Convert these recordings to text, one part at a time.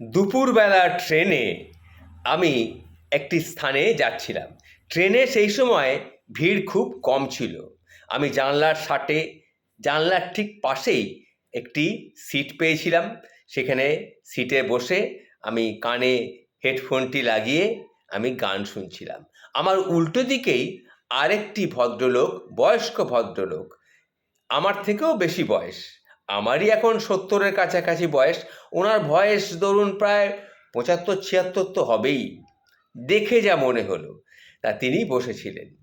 দুপুরবেলা ট্রেনে আমি একটি স্থানে যাচ্ছিলাম। ট্রেনে সেই সময় ভিড় খুব কম ছিল। আমি জানলার সাটে জানলার ঠিক পাশেই একটি সিট পেয়েছিলাম। সেখানে সিটে বসে আমি কানে হেডফোনটি লাগিয়ে আমি গান শুনছিলাম। আমার উল্টো দিকেই আরেকটি ভদ্রলোক, বয়স্ক ভদ্রলোক, আমার থেকেও বেশি বয়স। আমারই এখন সত্তরের কাছাকাছি বয়স। ওনার বয়স ধরুন প্রায় পঁচাত্তর, ছিয়াত্তর তো হবেই। দেখে যা মনে হলো। তা তিনি বসেছিলেন।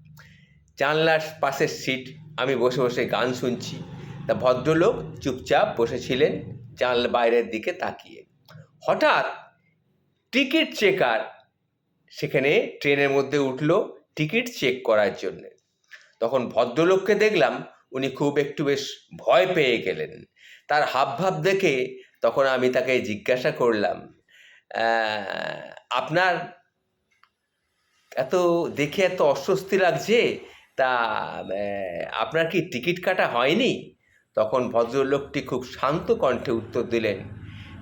জানলার পাশের সিট, আমি বসে বসে গান শুনছি। তা ভদ্রলোক চুপচাপ বসেছিলেন জানলা বাইরের দিকে তাকিয়ে। হঠাৎ টিকিট চেকার সেখানে ট্রেনের মধ্যে উঠল টিকিট চেক করার জন্যে। তখন ভদ্রলোককে দেখলাম উনি খুব একটু বেশ ভয় পেয়ে গেলেন। তার হাবভাব দেখে তখন আমি তাকে জিজ্ঞাসা করলাম আপনার এত দেখে এত অস্বস্তি লাগছে? তা আপনার কি টিকিট কাটা হয়নি? তখন ভদ্রলোকটি খুব শান্ত কণ্ঠে উত্তর দিলেন,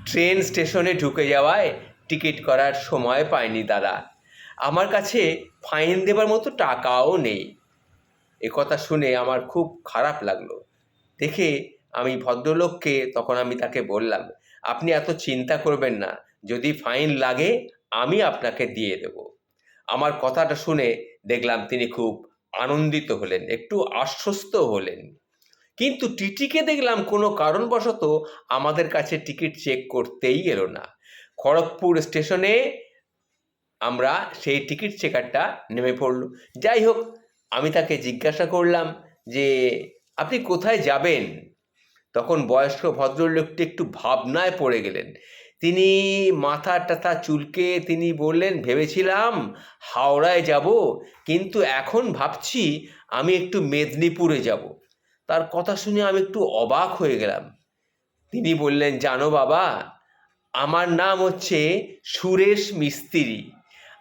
ট্রেন স্টেশনে ঢুকে যাওয়ায় টিকিট করার সময় পাইনি দাদা। আমার কাছে ফাইন দেবার মতো টাকাও নেই। কথা শুনে আমার খুব খারাপ লাগল। দেখে আমি ভদ্রলোককে তখন আমি তাকে বললাম, আপনি এত চিন্তা করবেন না, যদি ফাইন লাগে আমি আপনাকে দিয়ে দেব। আমার কথাটা শুনে দেখলাম তিনি খুব আনন্দিত হলেন, একটু আশ্বস্ত হলেন। কিন্তু টিটিকে দেখলাম কোনো কারণবশত আমাদের কাছে টিকিট চেক করতেই এলো না। খড়গপুর স্টেশনে আমরা সেই টিকিট চেকারটা নেমে পড়ল। যাই হোক আমি তাকে জিজ্ঞাসা করলাম যে, আপনি কোথায় যাবেন? তখন বয়স্ক ভদ্রলোকটি একটু ভাবনায় পড়ে গেলেন। তিনি মাথা টাথা চুলকে তিনি বললেন, ভেবেছিলাম হাওড়ায় যাব, কিন্তু এখন ভাবছি আমি একটু মেদিনীপুরে যাব। তার কথা শুনে আমি একটু অবাক হয়ে গেলাম। তিনি বললেন, জানো বাবা, আমার নাম হচ্ছে সুরেশ মিস্ত্রি।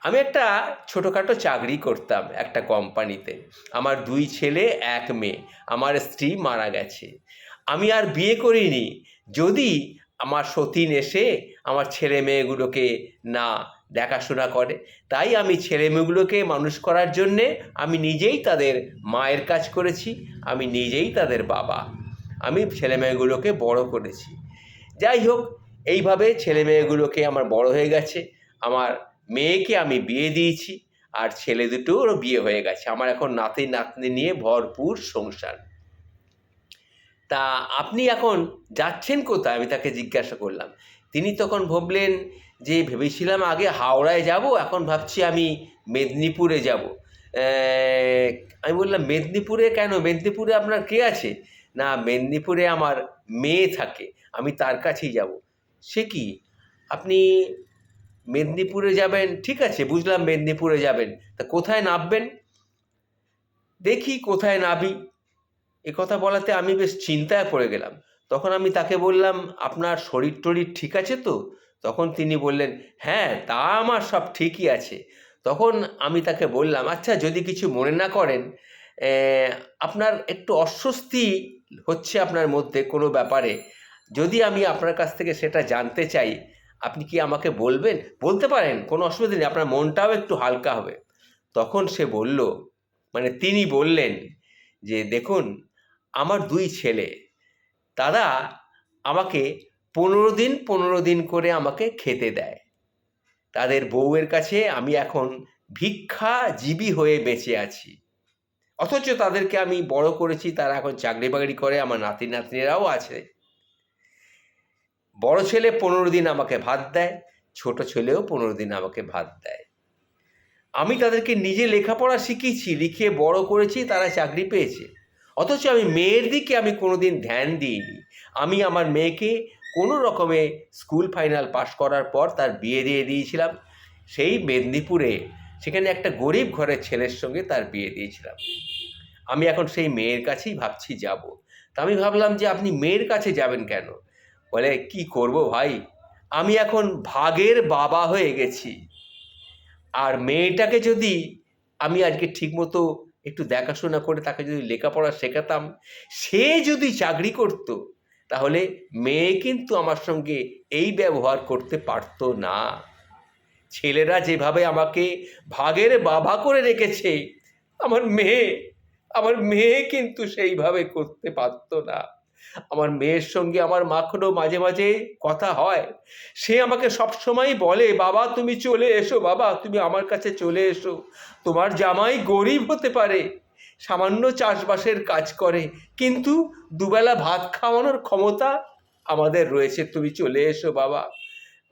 আমি একটা ছোটোখাটো চাকরি করতাম একটা কোম্পানিতে। আমার দুই ছেলে, এক মেয়ে। আমার স্ত্রী মারা গেছে। আমি আর বিয়ে করিনি। যদি আমার সতীন এসে আমার ছেলে মেয়েগুলোকে না দেখাশোনা করে, তাই আমি ছেলে মেয়েগুলোকে মানুষ করার জন্যে আমি নিজেই তাদের মায়ের কাজ করেছি, আমি নিজেই তাদের বাবা। আমি ছেলে মেয়েগুলোকে বড় করেছি। যাই হোক, এইভাবে ছেলে মেয়েগুলোকে আমার বড় হয়ে গেছে। আমার মেয়েকে আমি বিয়ে দিয়েছি আর ছেলে দুটোরও বিয়ে হয়ে গেছে। আমার এখন নাতি নাতনি নিয়ে ভরপুর সংসার। তা আপনি এখন যাচ্ছেন কোথায়? আমি তাকে জিজ্ঞাসা করলাম। তিনি তখন ভাবলেন যে ভেবেছিলাম আগে হাওড়ায় যাব, এখন ভাবছি আমি মেদিনীপুরে যাব। আমি বললাম, মেদিনীপুরে কেন? মেদিনীপুরে আপনার কে আছে? না, মেদিনীপুরে আমার মেয়ে থাকে, আমি তার কাছেই যাব। সে কি? আপনি মেদিনীপুরে যাবেন, ঠিক আছে, বুঝলাম মেদিনীপুরে যাবেন, তা কোথায় নামবেন? দেখি কোথায় নাবি এ কথা বলাতে আমি বেশ চিন্তায় পড়ে গেলাম। তখন আমি তাকে বললাম, আপনার শরীর টরীর ঠিক আছে তো? তখন তিনি বললেন হ্যাঁ তা আমার সব ঠিকই আছে। তখন আমি তাকে বললাম আচ্ছা যদি কিছু মনে না করেন আপনার একটু অস্বস্তি হচ্ছে আপনার মধ্যে কোনো ব্যাপারে। যদি আমি আপনার কাছ থেকে সেটা জানতে চাই আপনি কি আমাকে বলবেন? বলতে পারেন, কোনো অসুবিধা নেই, আপনার মনটাও একটু হালকা হবে। তখন সে বলল মানে তিনি বললেন যে, দেখুন, আমার দুই ছেলে, তারা আমাকে পনেরো দিন পনেরো দিন করে আমাকে খেতে দেয়। তাদের বউয়ের কাছে আমি এখন ভিক্ষাজীবী হয়ে বেঁচে আছি। অথচ তাদেরকে আমি বড় করেছি, তারা এখন চাকরি বাকরি করে, আমার নাতি নাতনিরাও আছে। বড় ছেলে পনেরো দিন আমাকে ভাত দেয়, ছোট ছেলেও পনেরো দিন আমাকে ভাত দেয়। আমি তাদেরকে নিজে লেখাপড়া শিখিয়েছি, লিখিয়ে বড় করেছি, তারা চাকরি পেয়েছে। অথচ আমি মেয়ের দিকে আমি কোনোদিন ধ্যান দিইনি। আমি আমার মেয়েকে কোনো রকমে স্কুল ফাইনাল পাশ করার পর তার বিয়ে দিয়ে দিয়েছিলাম। সেই মেদিনীপুরে সেখানে একটা গরিব ঘরের ছেলের সঙ্গে তার বিয়ে দিয়েছিলাম। আমি এখন সেই মেয়ের কাছেই ভাবছি যাব। তা আমি ভাবলাম যে আপনি মেয়ের কাছে যাবেন কেন? বলে, কি করব ভাই? আমি এখন ভাগের বাবা হয়ে গেছি। আর মেয়েটাকে যদি আমি আজকে ঠিকমতো একটু দেখাশোনা করে তাকে যদি লেখাপড়া শেখাতাম, সে যদি চাকরি করত, তাহলে মেয়ে কিন্তু আমার সঙ্গে এই ব্যবহার করতে পারতো না। ছেলেরা যেভাবে আমাকে ভাগের বাবা করে রেখেছে, আমার মেয়ে আমার মেয়ে কিন্তু সেইভাবে করতে পারতো না। আমার মেয়ের সঙ্গে আমার মাখনও মাঝে মাঝে কথা হয়। সে আমাকে সবসময় বলে, বাবা, তুমি চলে এসো, বাবা, তুমি আমার কাছে চলে এসো। তোমার জামাই গরিব হতে পারে, সামান্য চাষবাসের কাজ করে, কিন্তু দুবেলা ভাত খাওয়ানোর ক্ষমতা আমাদের রয়েছে। তুমি চলে এসো, বাবা।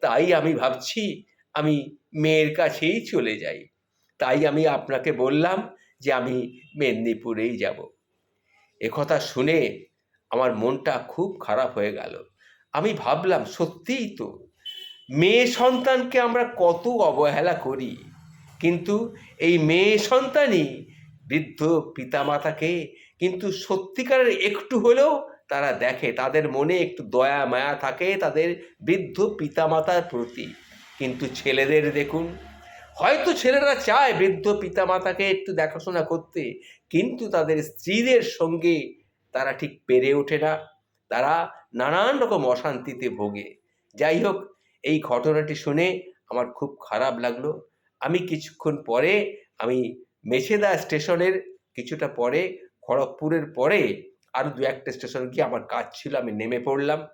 তাই আমি ভাবছি, আমি মেয়ের কাছেই চলে যাই। তাই আমি আপনাকে বললাম যে আমি মেদিনীপুরেই যাব। একথা শুনে আমার মনটা খুব খারাপ হয়ে গেল। আমি ভাবলাম, সত্যিই তো, মেয়ে সন্তানকে আমরা কত অবহেলা করি। কিন্তু এই মেয়ে সন্তানই বৃদ্ধ পিতামাতাকে কিন্তু সত্যিকারের একটু হলেও তারা দেখে, তাদের মনে একটু দয়া, মায়া থাকে তাদের বৃদ্ধ পিতামাতার প্রতি। কিন্তু ছেলেদের দেখুন, হয়তো ছেলেরা চায় বৃদ্ধ পিতামাতাকে একটু দেখাশোনা করতে, কিন্তু তাদের স্ত্রীদের সঙ্গে তারা ঠিক পেরে ওঠে না। তারা নানান রকম অশান্তিতে ভোগে। যাই হোক, এই ঘটনাটি শুনে আমার খুব খারাপ লাগল। আমি কিছুক্ষণ পরে আমি মেছেদা স্টেশনের কিছুটা পরে, খড়গপুরের পরে আরও দু একটা স্টেশন গিয়ে আমার কাজ ছিল, আমি নেমে পড়লাম।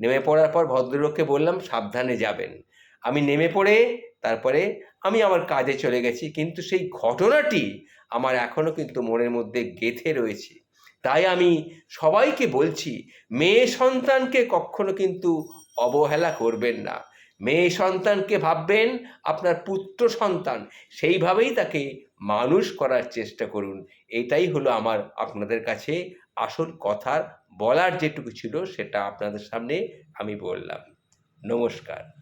নেমে পড়ার পর ভদ্রলোককে বললাম, সাবধানে যাবেন। আমি নেমে পড়ে, তারপরে আমি আমার কাজে চলে গেছি, কিন্তু সেই ঘটনাটি আমার এখনও কিন্তু মনের মধ্যে গেঁথে রয়েছে। তাই আমি সবাইকে বলছি, মেয়ে সন্তানকে কখনো কিন্তু অবহেলা করবেন না। মেয়ে সন্তানকে ভাববেন, আপনার পুত্র সন্তান, সেইভাবেই তাকে মানুষ করার চেষ্টা করুন। এটাই হলো আমার আপনাদের কাছে আসল কথার বলার যেটুকু ছিল, সেটা আপনাদের সামনে আমি বললাম। নমস্কার।